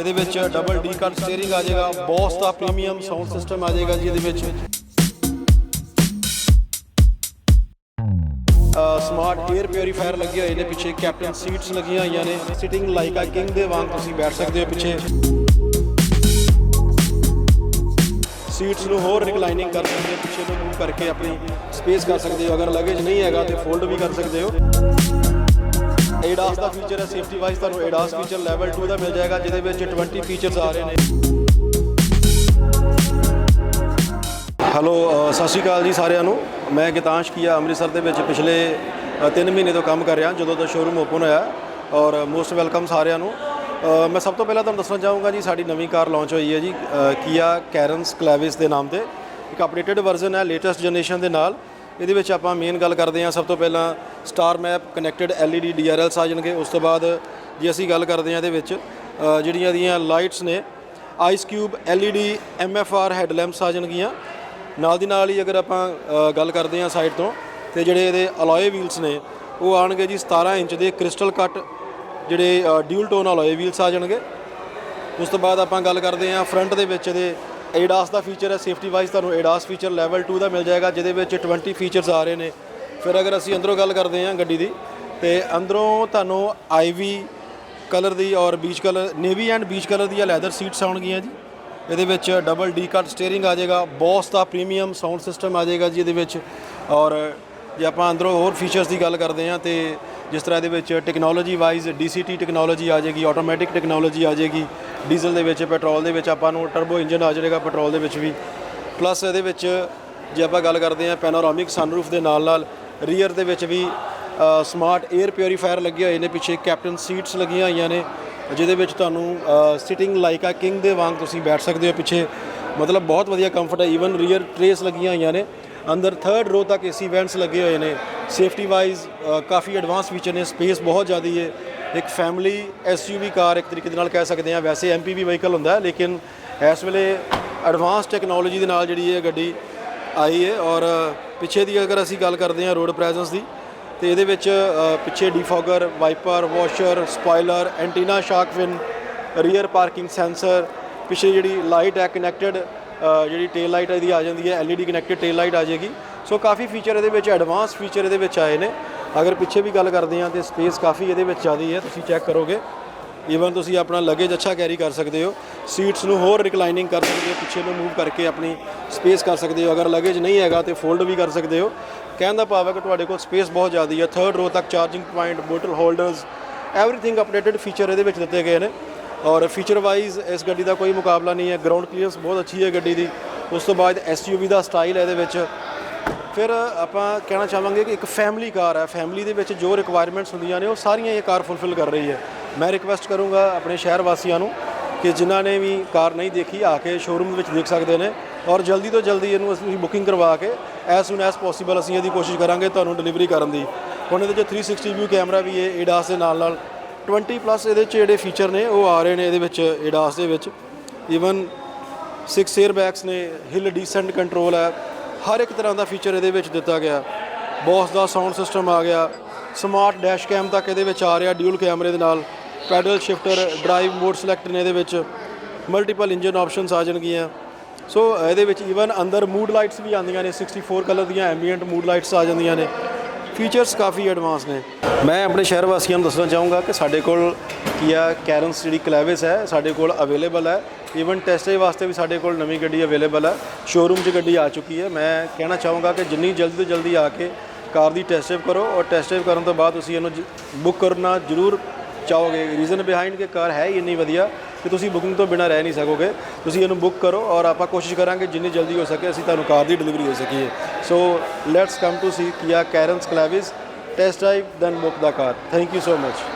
ਇਹਦੇ ਵਿੱਚ double D ਕੱਟ ਸਟੀਅਰਿੰਗ ਆ ਜਾਏਗਾ ਬੋਸ ਦਾ ਪ੍ਰੀਮੀਅਮ ਸਾਊਂਡ ਸਿਸਟਮ ਆ ਜਾਏਗਾ ਜੀ ਇਹਦੇ ਵਿੱਚ। ਸਮਾਰਟ 에ਅਰ ਪਿਉਰੀਫਾਇਰ ਲੱਗੇ ਹੋਏ ਨੇ ਪਿੱਛੇ ਕੈਪਟਨ ਸੀਟਸ ਲੱਗੀਆਂ ਹੋਈਆਂ ਨੇ ਸਿਟਿੰਗ ਲਾਈਕ ਆ ਕਿੰਗ ਦੇ ਵਾਂਗ ਤੁਸੀਂ ਬੈਠ ਸਕਦੇ ਹੋ ਪਿੱਛੇ। ਸੀਟਸ ਨੂੰ ਹੋਰ ਰਿਕਲਾਈਨਿੰਗ ਕਰ ਸਕਦੇ ਹੋ, ਪਿੱਛੇ ਨੂੰ ਮੂਵ ਕਰਕੇ ਆਪਣੀ ਸਪੇਸ ਕਰ ਸਕਦੇ ਹੋ। ਅਗਰ ਲਗੇਜ ਨਹੀਂ ਹੈਗਾ ਤੇ ਫੋਲਡ ਵੀ ਕਰ ਸਕਦੇ ਹੋ। ADAS ਦਾ ਫੀਚਰ ਹੈ ਸੇਫਟੀ ਵਾਈਜ਼ ਤੁਹਾਨੂੰ ADAS ਫੀਚਰ ਲੈਵਲ 2 ਦਾ ਮਿਲ ਜਾਏਗਾ, ਜਿਹਦੇ ਵਿੱਚ 20 ਫੀਚਰਸ ਆ ਰਹੇ ਨੇ। ਹੈਲੋ ਸਤਿ ਸ਼੍ਰੀ ਅਕਾਲ ਜੀ ਸਾਰਿਆਂ ਨੂੰ। ਮੈਂ ਗਿਤਾਂਸ਼ ਕੀਆ ਅੰਮ੍ਰਿਤਸਰ ਦੇ ਵਿੱਚ ਪਿਛਲੇ 3 ਮਹੀਨੇ ਤੋਂ ਕੰਮ ਕਰ ਰਿਹਾ, ਜਦੋਂ ਤੋਂ ਸ਼ੋਰੂਮ ਓਪਨ ਹੋਇਆ, ਔਰ ਮੋਸਟ ਵੈਲਕਮ ਸਾਰਿਆਂ ਨੂੰ। ਮੈਂ ਸਭ ਤੋਂ ਪਹਿਲਾਂ ਤੁਹਾਨੂੰ ਦੱਸਣਾ ਚਾਹੂੰਗਾ ਜੀ, ਸਾਡੀ ਨਵੀਂ ਕਾਰ ਲਾਂਚ ਹੋਈ ਹੈ ਜੀ ਕੀਆ ਕੈਰਨਸ ਕਲੈਵਿਸ ਦੇ ਨਾਮ ਤੇ। ਇੱਕ ਅਪਡੇਟਡ ਵਰਜ਼ਨ ਹੈ ਲੇਟੈਸਟ ਜਨਰੇਸ਼ਨ ਦੇ ਨਾਲ। ਇਹਦੇ ਵਿੱਚ ਆਪਾਂ ਮੇਨ ਗੱਲ ਕਰਦੇ ਹਾਂ, ਸਭ ਤੋਂ ਪਹਿਲਾਂ star map connected LED DRLs ਆ ਜਾਣਗੇ, ਉਸ ਤੋਂ ਬਾਅਦ ਜੇ ਅਸੀਂ ਗੱਲ ਕਰਦੇ ਹਾਂ ਇਹਦੇ ਵਿੱਚ ਜਿਹੜੀਆਂ ਇਹਦੀਆਂ ਲਾਈਟਸ ਨੇ ice cube LED MFR head lamps ਆ ਜਾਣਗੀਆਂ। ਨਾਲ ਦੀ ਨਾਲ ਹੀ ਅਗਰ ਆਪਾਂ ਗੱਲ ਕਰਦੇ ਹਾਂ ਸਾਈਡ ਤੋਂ, ਤੇ ਜਿਹੜੇ ਇਹਦੇ ਅਲੋਏ ਵੀਲਸ ਨੇ, ਉਹ ਆਣਗੇ ਜੀ 17 ਇੰਚ ਦੇ ਕ੍ਰਿਸਟਲ ਕੱਟ ਜਿਹੜੇ ਡਿਊਲ ਟੋਨ ਅਲੋਏ ਵੀਲਸ ਆ ਜਾਣਗੇ। ਉਸ ਤੋਂ ਬਾਅਦ ਆਪਾਂ ਗੱਲ ਕਰਦੇ ਹਾਂ ਫਰੰਟ ਦੇ ਵਿੱਚ ਇਹਦੇ ADAS ਦਾ ਫੀਚਰ ਹੈ ਸੇਫਟੀ ਵਾਈਜ਼ ਤੁਹਾਨੂੰ ADAS ਫੀਚਰ ਲੈਵਲ 2 ਦਾ ਮਿਲ ਜਾਏਗਾ, ਜਿਹਦੇ ਵਿੱਚ 20 ਫੀਚਰਸ ਆ ਰਹੇ ਨੇ। ਫਿਰ ਅਗਰ ਅਸੀਂ ਅੰਦਰੋਂ ਗੱਲ ਕਰਦੇ ਹਾਂ ਗੱਡੀ ਦੀ, ਤੇ ਅੰਦਰੋਂ ਤੁਹਾਨੂੰ ਆਈਵੀ ਕਲਰ ਦੀ ਔਰ beige colour navy and beige colour ਦੀਆਂ ਲੈਦਰ ਸੀਟਸ ਆਉਣਗੀਆਂ ਜੀ। ਇਹਦੇ ਵਿੱਚ ਡਬਲ ਡੀ ਕੱਟ ਸਟੀਅਰਿੰਗ ਆ ਜਾਏਗਾ ਬੋਸ ਦਾ ਪ੍ਰੀਮੀਅਮ ਸਾਊਂਡ ਸਿਸਟਮ ਆ ਜਾਏਗਾ ਜੀ ਇਹਦੇ ਵਿੱਚ। ਔਰ ਜੇ ਆਪਾਂ ਅੰਦਰੋਂ ਹੋਰ ਫੀਚਰਸ ਦੀ ਗੱਲ ਕਰਦੇ ਹਾਂ, ਤੇ ਜਿਸ ਤਰ੍ਹਾਂ ਇਹਦੇ ਵਿੱਚ ਟੈਕਨੋਲੋਜੀ ਵਾਈਜ਼ DCT ਟੈਕਨੋਲੋਜੀ ਆ ਜਾਏਗੀ ਆਟੋਮੈਟਿਕ ਟੈਕਨੋਲੋਜੀ ਆ ਜਾਏਗੀ ਡੀਜ਼ਲ ਦੇ ਵਿੱਚ ਪੈਟਰੋਲ ਦੇ ਵਿੱਚ ਆਪਾਂ ਨੂੰ ਟਰਬੋ ਇੰਜਨ ਆ ਜਾਏਗਾ ਪੈਟਰੋਲ ਦੇ ਵਿੱਚ ਵੀ। ਪਲੱਸ ਇਹਦੇ ਵਿੱਚ ਜੇ ਆਪਾਂ ਗੱਲ ਕਰਦੇ ਹਾਂ ਪੈਨੋਰਾਮਿਕ ਸਨਰੂਫ ਦੇ ਨਾਲ ਨਾਲ ਰੀਅਰ ਦੇ ਵਿੱਚ ਵੀ ਸਮਾਰਟ 에ਅਰ ਪਿਉਰੀਫਾਇਰ ਲੱਗੇ ਹੋਏ ਨੇ, ਪਿੱਛੇ ਕੈਪਟਨ ਸੀਟਸ ਲੱਗੀਆਂ ਹੋਈਆਂ ਨੇ, ਜਿਹਦੇ ਵਿੱਚ ਤੁਹਾਨੂੰ ਸਿਟਿੰਗ ਲਾਈਕਾ ਕਿੰਗ ਦੇ ਵਾਂਗ ਤੁਸੀਂ ਬੈਠ ਸਕਦੇ ਹੋ ਪਿੱਛੇ। ਮਤਲਬ ਬਹੁਤ ਵਧੀਆ ਕੰਫਰਟ ਹੈ ਈਵਨ ਰੀਅਰ ਟਰੇਸ ਲੱਗੀਆਂ ਹੋਈਆਂ ਨੇ। ਅੰਦਰ ਥਰਡ ਰੋ ਤੱਕ ਏਸੀ ਵੈਂਟਸ ਲੱਗੇ ਹੋਏ ਨੇ। ਸੇਫਟੀ ਵਾਈਜ਼ ਕਾਫੀ ਐਡਵਾਂਸ ਫੀਚਰ ਨੇ ਸਪੇਸ ਬਹੁਤ ਜ਼ਿਆਦੀ ਹੈ ਇੱਕ ਫੈਮਿਲੀ ਐਸਯੂਵੀ ਕਾਰ ਇੱਕ ਤਰੀਕੇ ਦੇ ਨਾਲ ਕਹਿ ਸਕਦੇ ਹਾਂ, ਵੈਸੇ ਐਮਪੀਵੀ ਵਹੀਕਲ ਹੁੰਦਾ ਹੈ ਲੇਕਿਨ ਇਸ ਵੇਲੇ ਐਡਵਾਂਸ ਟੈਕਨੋਲੋਜੀ ਦੇ ਨਾਲ ਜਿਹੜੀ ਇਹ ਗੱਡੀ ਆਈ ਹੈ ਔਰ ਪਿੱਛੇ ਦੀ ਅਗਰ ਅਸੀਂ ਗੱਲ ਕਰਦੇ ਹਾਂ ਰੋਡ ਪ੍ਰੈਜ਼ੈਂਸ ਦੀ, ਤੇ ਇਹਦੇ ਵਿੱਚ ਪਿੱਛੇ defogger wiper washer spoiler antenna shark fin rear parking sensor ਪਿੱਛੇ ਜਿਹੜੀ ਲਾਈਟ ਹੈ ਕਨੈਕਟਡ ਜਿਹੜੀ ਟੇਲ ਲਾਈਟ ਇਹਦੀ ਆ ਜਾਂਦੀ ਹੈ, LED ਕਨੈਕਟਡ ਟੇਲ ਲਾਈਟ ਆ ਜਾਏਗੀ। ਸੋ ਕਾਫੀ ਫੀਚਰ ਇਹਦੇ ਵਿੱਚ ਐਡਵਾਂਸ ਫੀਚਰ ਇਹਦੇ ਵਿੱਚ ਆਏ ਨੇ। ਅਗਰ ਪਿੱਛੇ ਵੀ ਗੱਲ ਕਰਦੇ ਹਾਂ, ਤੇ ਸਪੇਸ ਕਾਫੀ ਇਹਦੇ ਵਿੱਚ ਜ਼ਿਆਦੀ ਹੈ ਤੁਸੀਂ ਚੈੱਕ ਕਰੋਗੇ। ਈਵਨ ਤੁਸੀਂ ਆਪਣਾ ਲਗੇਜ ਅੱਛਾ ਕੈਰੀ ਕਰ ਸਕਦੇ ਹੋ। ਸੀਟਸ ਨੂੰ ਹੋਰ ਰਿਕਲਾਈਨਿੰਗ ਕਰ ਸਕਦੇ ਹੋ, ਪਿੱਛੇ ਨੂੰ ਮੂਵ ਕਰਕੇ ਆਪਣੀ ਸਪੇਸ ਕਰ ਸਕਦੇ ਹੋ। ਅਗਰ ਲਗੇਜ ਨਹੀਂ ਹੈਗਾ, ਤੇ ਫੋਲਡ ਵੀ ਕਰ ਸਕਦੇ ਹੋ। ਕਹਿਣ ਦਾ ਭਾਵ ਹੈ ਕਿ ਤੁਹਾਡੇ ਕੋਲ ਸਪੇਸ ਬਹੁਤ ਜ਼ਿਆਦੀ ਹੈ ਥਰਡ ਰੋ ਤੱਕ charging point bottle holders everything updated feature ਇਹਦੇ ਵਿੱਚ ਦਿੱਤੇ ਗਏ ਨੇ। ਔਰ ਫੀਚਰ ਵਾਈਜ਼ ਇਸ ਗੱਡੀ ਦਾ ਕੋਈ ਮੁਕਾਬਲਾ ਨਹੀਂ ਹੈ। ਗਰਾਊਂਡ ਕਲੀਅਰੈਂਸ ਬਹੁਤ ਅੱਛੀ ਹੈ ਗੱਡੀ ਦੀ। ਉਸ ਤੋਂ ਬਾਅਦ ਐਸਯੂਵੀ ਦਾ ਸਟਾਈਲ ਹੈ ਇਹਦੇ ਵਿੱਚ। ਫਿਰ ਆਪਾਂ ਕਹਿਣਾ ਚਾਹਾਂਗੇ ਕਿ ਇੱਕ ਫੈਮਿਲੀ ਕਾਰ ਹੈ। ਫੈਮਿਲੀ ਦੇ ਵਿੱਚ ਜੋ ਰਿਕੁਆਇਰਮੈਂਟਸ ਹੁੰਦੀਆਂ ਨੇ, ਉਹ ਸਾਰੀਆਂ ਇਹ ਕਾਰ ਫੁੱਲਫਿਲ ਕਰ ਰਹੀ ਹੈ। ਮੈਂ ਰਿਕਵੈਸਟ ਕਰੂੰਗਾ ਆਪਣੇ ਸ਼ਹਿਰ ਵਾਸੀਆਂ ਨੂੰ ਕਿ ਜਿਨ੍ਹਾਂ ਨੇ ਵੀ ਕਾਰ ਨਹੀਂ ਦੇਖੀ, ਆ ਕੇ ਸ਼ੋਰੂਮ ਵਿੱਚ ਦੇਖ ਸਕਦੇ ਨੇ ਔਰ ਜਲਦੀ ਤੋਂ ਜਲਦੀ ਇਹਨੂੰ ਅਸੀਂ ਬੁਕਿੰਗ ਕਰਵਾ ਕੇ ਐਸ ਸੂਨ ਐਸ ਪੋਸੀਬਲ ਅਸੀਂ ਇਹਦੀ ਕੋਸ਼ਿਸ਼ ਕਰਾਂਗੇ ਤੁਹਾਨੂੰ ਡਿਲੀਵਰੀ ਕਰਨ ਦੀ। ਹੁਣ ਇਹਦੇ 'ਚ 360 ਵਿਊ ਕੈਮਰਾ ਵੀ ਹੈ ਏਡਾਸ ਦੇ ਨਾਲ ਨਾਲ। 20 ਪਲੱਸ ਇਹਦੇ 'ਚ ਜਿਹੜੇ ਫੀਚਰ ਨੇ, ਉਹ ਆ ਰਹੇ ਨੇ ਇਹਦੇ ਵਿੱਚ ਏਡਾਸ ਦੇ ਵਿੱਚ। ਈਵਨ 6 에ਅਰ ਬੈਗਸ ਨੇ ਹਿਲ ਡੀਸੈਂਟ ਕੰਟਰੋਲ ਹੈ। ਹਰ ਇੱਕ ਤਰ੍ਹਾਂ ਦਾ ਫੀਚਰ ਇਹਦੇ ਵਿੱਚ ਦਿੱਤਾ ਗਿਆ। ਬੋਸ ਦਾ ਸਾਊਂਡ ਸਿਸਟਮ ਆ ਗਿਆ। ਸਮਾਰਟ ਡੈਸ਼ ਕੈਮ ਤੱਕ ਇਹਦੇ ਵਿੱਚ ਆ ਰਿਹਾ ਡਿਊਲ ਕੈਮਰੇ ਦੇ ਨਾਲ। Paddle shifter drive mode select ਨੇ ਇਹਦੇ ਵਿੱਚ। ਮਲਟੀਪਲ ਇੰਜਨ ਆਪਸ਼ਨਸ ਆ ਜਾਣਗੀਆਂ। ਸੋ ਇਹਦੇ ਵਿੱਚ ਈਵਨ ਅੰਦਰ ਮੂਡ ਲਾਈਟਸ ਵੀ ਆਉਂਦੀਆਂ ਨੇ। 64 ਕਲਰ ਦੀਆਂ ਐਂਬੀਐਂਟ ਮੂਡ ਲਾਈਟਸ ਆ ਜਾਂਦੀਆਂ ਨੇ। ਫੀਚਰਸ ਕਾਫੀ ਐਡਵਾਂਸ ਨੇ। ਮੈਂ ਆਪਣੇ ਸ਼ਹਿਰ ਵਾਸੀਆਂ ਨੂੰ ਦੱਸਣਾ ਚਾਹੂੰਗਾ ਕਿ ਸਾਡੇ ਕੋਲ ਕੀ ਕੀਆ ਕੈਰਨਸ ਜਿਹੜੀ ਕਲੈਵਿਸ ਹੈ, ਸਾਡੇ ਕੋਲ ਅਵੇਲੇਬਲ ਹੈ। ਈਵਨ ਟੈਸਟ ਡਰਾਈਵ ਵਾਸਤੇ ਵੀ ਸਾਡੇ ਕੋਲ ਨਵੀਂ ਗੱਡੀ ਅਵੇਲੇਬਲ ਹੈ ਸ਼ੋਰੂਮ 'ਚ ਗੱਡੀ ਆ ਚੁੱਕੀ ਹੈ ਮੈਂ ਕਹਿਣਾ ਚਾਹੂੰਗਾ ਕਿ ਜਿੰਨੀ ਜਲਦੀ ਤੋਂ ਜਲਦੀ ਆ ਕੇ ਕਾਰ ਦੀ ਟੈਸਟ ਡਰਾਈਵ ਕਰੋ ਔਰ ਟੈਸਟ ਡਰਾਈਵ ਕਰਨ ਤੋਂ ਬਾਅਦ ਤੁਸੀਂ ਇਹਨੂੰ ਬੁੱਕ ਕਰਨਾ ਜ਼ਰੂਰ ਚਾਹੋਗੇ। ਰੀਜ਼ਨ ਬਿਹਾਈਂਡ ਕਿ ਕਾਰ ਹੈ ਹੀ ਇੰਨੀ ਵਧੀਆ ਕਿ ਤੁਸੀਂ ਬੁਕਿੰਗ ਤੋਂ ਬਿਨਾ ਰਹਿ ਨਹੀਂ ਸਕੋਗੇ। ਤੁਸੀਂ ਇਹਨੂੰ ਬੁੱਕ ਕਰੋ ਔਰ ਆਪਾਂ ਕੋਸ਼ਿਸ਼ ਕਰਾਂਗੇ ਜਿੰਨੀ ਜਲਦੀ ਹੋ ਸਕੇ ਅਸੀਂ ਤੁਹਾਨੂੰ ਕਾਰ ਦੀ ਡਿਲੀਵਰੀ ਦੇ ਸਕੀਏ। So let's come to see Kia Carens Clavis test drive then book the car thank you so much